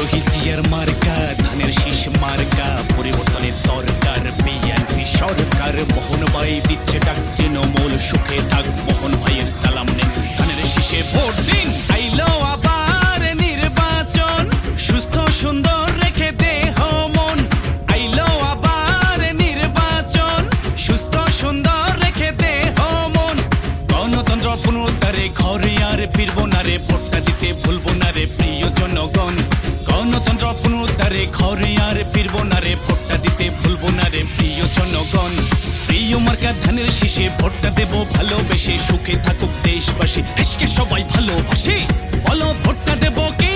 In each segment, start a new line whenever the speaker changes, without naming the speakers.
শহীদ মার্কা, ধানের শীষ মার্কা, পরিবর্তনের দরকার, বিএনপি সরকার, মোহন ভাই দিচ্ছে ডাক, তৃণমূল সুখে থাক, মোহন ভাইয়ের সালাম নেন ধানের শীষে ভোট দিন আবার নির্বাচন, সুস্থ সুন্দর রেখে দেহ মন। আইলো পুনরুদ্ধারে ঘরে আর ফিরব না রে, ভোটটা দিতে ভুলবো না রে, প্রিয় জনগণ। গণতন্ত্র পুনরুদ্ধারে, ঘরে আর ফিরব না রে, ভোটটা দিতে ভুলবো না রে, প্রিয় জনগণ। প্রিয় মার্কা ধানের শীষে ভোটটা দেব ভালোবেসে, সুখে থাকুক দেশবাসী, দেশকে সবাই ভালোবাসে। বলো, ভোটটা দেবো কিসে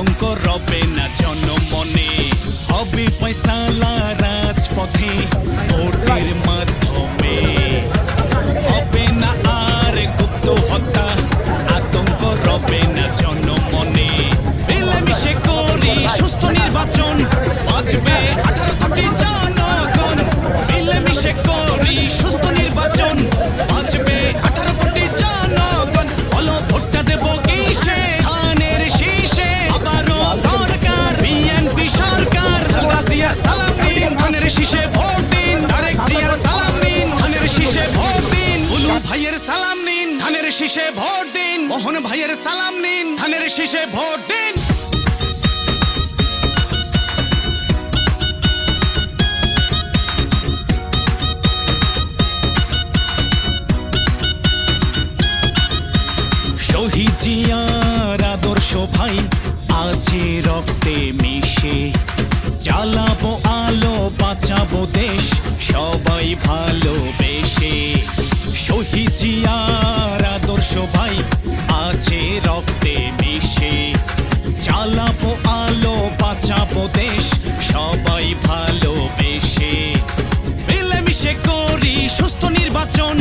আতঙ্ক রবে না জনমনে। হবে পয়সালা রাজপথে। শীষে ভোট দিন। মোহন ভাইয়ের সালাম নিন। ধানের শীষে ভোট দিন। শহীদ জিয়ার আদর্শ ভাই আছে রক্তে মিশে। জ্বালাবো আলো, বাঁচাবো দেশ, সবাই ভালোবেসে। শহীদ জিয়ার আদর্শ ভাই, আছে রক্তে মিশে। জ্বালাবো আলো, বাঁচাবো দেশ, সবাই ভালোবেসে। মিলেমিশে করি সুস্থ নির্বাচন,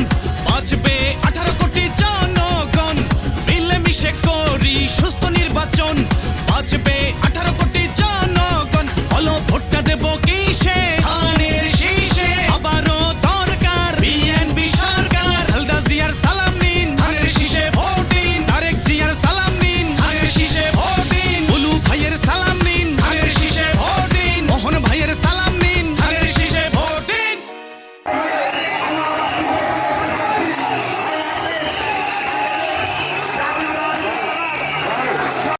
বাঁচবে আঠারো কোটি জনগণ। মিলেমিশে করি সুস্থ নির্বাচন, বাঁচবে